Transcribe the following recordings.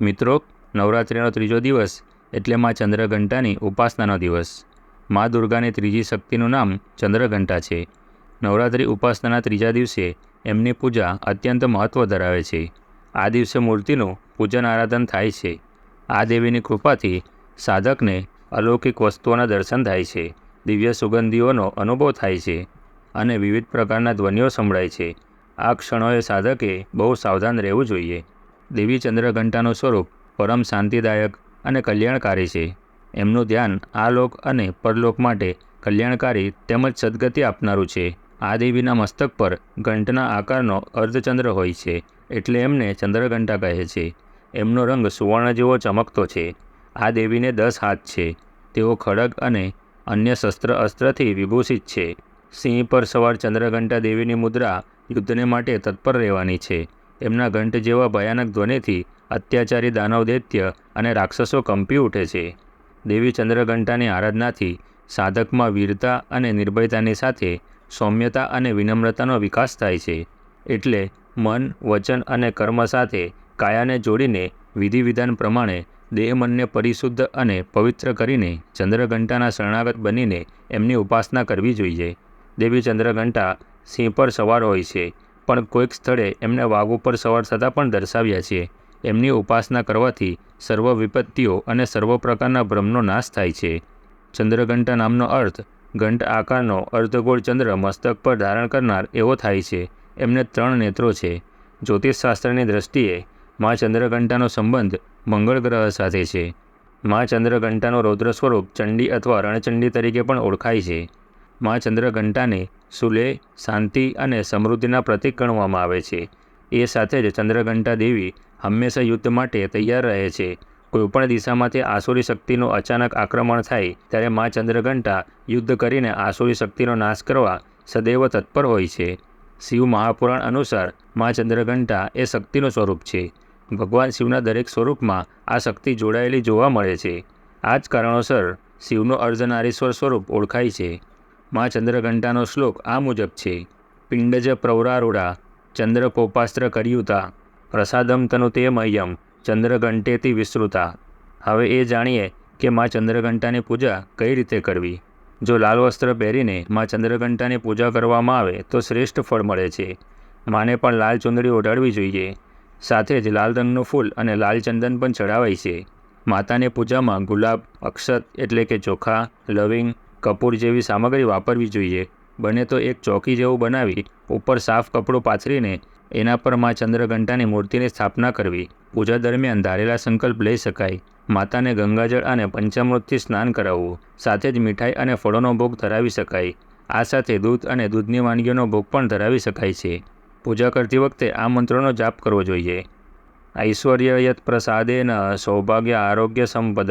મિત્રો, નવરાત્રિનો ત્રીજો દિવસ એટલે મા ચંદ્રઘંટાની ઉપાસનાનો દિવસ. મા દુર્ગાની ત્રીજી શક્તિનું નામ ચંદ્રઘંટા છે. નવરાત્રિ ઉપાસનાના ત્રીજા દિવસે એમની પૂજા અત્યંત મહત્ત્વ ધરાવે છે. આ દિવસે મૂર્તિનું પૂજન આરાધન થાય છે. આ દેવીની કૃપાથી સાધકને અલૌકિક વસ્તુઓના દર્શન થાય છે, દિવ્ય સુગંધીઓનો અનુભવ થાય છે અને વિવિધ પ્રકારના ધ્વનિઓ સંભળાય છે. આ ક્ષણોએ સાધકે બહુ સાવધાન રહેવું જોઈએ. દેવી ચંદ્રઘંટાનું સ્વરૂપ પરમ શાંતિદાયક અને કલ્યાણકારી છે. એમનું ધ્યાન આ લોક અને પરલોક માટે કલ્યાણકારી તેમજ સદગતિ આપનારું છે. આ દેવીના મસ્તક પર ઘંટના આકારનો અર્ધચંદ્ર હોય છે એટલે એમને ચંદ્રઘંટા કહે છે. એમનો રંગ સુવર્ણ જેવો ચમકતો છે. આ દેવીને દસ હાથ છે. તેઓ ખડગ અને અન્ય શસ્ત્ર અસ્ત્રથી વિભૂષિત છે. સિંહ પર સવાર ચંદ્રઘંટા દેવીની મુદ્રા યુદ્ધને માટે તત્પર રહેવાની છે. એમના ઘંટ જેવા ભયાનક ધ્વનિથી અત્યાચારી દાનવ દૈત્ય અને રાક્ષસો કંપી ઉઠે છે. દેવી ચંદ્રઘંટાની આરાધનાથી સાધકમાં વીરતા અને નિર્ભયતાની સાથે સૌમ્યતા અને વિનમ્રતાનો વિકાસ થાય છે. એટલે મન, વચન અને કર્મ સાથે કાયાને જોડીને વિધિ વિધાન પ્રમાણે દેહ મનને પરિશુદ્ધ અને પવિત્ર કરીને ચંદ્રઘંટાના શરણાગત બનીને એમની ઉપાસના કરવી જોઈએ. દેવી ચંદ્રઘંટા સિંહ પર સવાર હોય છે. પણ કોઈક સ્થળે એમને વાઘ ઉપર સવાર થતાં પણ દર્શાવ્યા છે એમની ઉપાસના કરવાથી સર્વ વિપત્તિઓ અને સર્વ પ્રકારના ભ્રમનો નાશ થાય છે. ચંદ્રઘંટા નામનો અર્થ, ઘંટ આકારનો અર્ધગોળ ચંદ્ર મસ્તક પર ધારણ કરનાર એવો થાય છે. એમને ત્રણ નેત્રો છે. જ્યોતિષશાસ્ત્રની દ્રષ્ટિએ મા ચંદ્રઘંટાનો સંબંધ મંગળ ગ્રહ સાથે છે. મા ચંદ્રઘંટાનું રૌદ્ર સ્વરૂપ ચંડી અથવા રણચંડી તરીકે પણ ઓળખાય છે. મા ચંદ્રઘંટાને સુલે, શાંતિ અને સમૃદ્ધિના પ્રતીક ગણવામાં આવે છે. એ સાથે જ ચંદ્રઘંટા દેવી હંમેશા યુદ્ધ માટે તૈયાર રહે છે. કોઈપણ દિશામાંથી આસુરી શક્તિનું અચાનક આક્રમણ થાય, ત્યારે મા ચંદ્રઘંટા યુદ્ધ કરીને આસુરી શક્તિનો નાશ કરવા સદૈવ તત્પર હોય છે. શિવ મહાપુરાણ અનુસાર મા ચંદ્રઘંટા એ શક્તિનું સ્વરૂપ છે. ભગવાન શિવના દરેક સ્વરૂપમાં આ શક્તિ જોડાયેલી જોવા મળે છે. આ જ કારણોસર શિવનું અર્ધનારીશ્વર સ્વરૂપ ઓળખાય છે. મા ચંદ્રઘંટાનો શ્લોક આ મુજબ છે. પિંડજ પ્રવરારૂઢા ચંદ્રકોપાસ્ત્ર કર્યુતા, પ્રસાદમ તનુ તે મહ્યમ ચંદ્રઘંટેથી વિસ્તૃતા. હવે એ જાણીએ કે મા ચંદ્રઘંટાની પૂજા કઈ રીતે કરવી. જો લાલ વસ્ત્ર પહેરીને મા ચંદ્રઘંટાની પૂજા કરવામાં આવે તો શ્રેષ્ઠ ફળ મળે છે. માને પણ લાલ ચુંદડી ઓઢાડવી જોઈએ. સાથે જ લાલ રંગનું ફૂલ અને લાલ ચંદન પણ ચડાવાય છે. માતાની પૂજામાં ગુલાબ, અક્ષત એટલે કે ચોખા, લવિંગ કપૂર જેવી સામગ્રી વાપરવી જોઈએ. બને તો એક ચોકી જેવું બનાવી, ઉપર સાફ કપડું પાથરીને, એના પર મા ચંદ્રઘંટાની મૂર્તિની સ્થાપના કરવી. પૂજા દરમિયાન ધારેલા સંકલ્પ લઈ શકાય. માતાને ગંગાજળ અને પંચામૃતથી સ્નાન કરાવવું. સાથે જ મીઠાઈ અને ફળોનો ભોગ ધરાવી શકાય. આ સાથે દૂધ અને દૂધની વાનગીઓનો ભોગ પણ ધરાવી શકાય છે. પૂજા કરતી વખતે આ મંત્રોનો જાપ કરવો જોઈએ. ઐશ્વર્ય યત પ્રસાદેન સૌભાગ્ય આરોગ્ય સંપદ.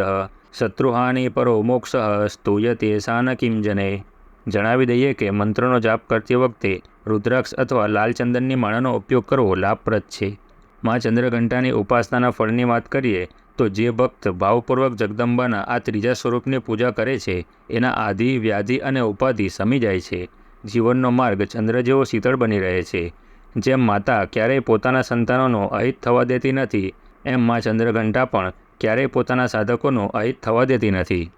શત્રુહાનિ પરો મોક્ષ સ્તુયતે સાન કિમ જને. જણાવી દઈએ કે મંત્રનો જાપ કરતી વખતે રુદ્રાક્ષ અથવા લાલ ચંદનની માળાનો ઉપયોગ કરવો લાભપ્રદ છે. મા ચંદ્રઘંટાની ઉપાસનાના ફળની વાત કરીએ, તો જે ભક્ત ભાવપૂર્વક જગદંબાના આ ત્રીજા સ્વરૂપની પૂજા કરે છે, એના આધિ, વ્યાધિ અને ઉપાધિ સમી જાય છે. જીવનનો માર્ગ ચંદ્ર જેવો શીતળ બની રહે છે. જેમ માતા ક્યારેય પોતાના સંતાનોનો અહિત થવા દેતી નથી, એમ મા ચંદ્રઘંટા પણ ક્યારેય પોતાના સાધકોનો અહિત થવા દેતી નથી.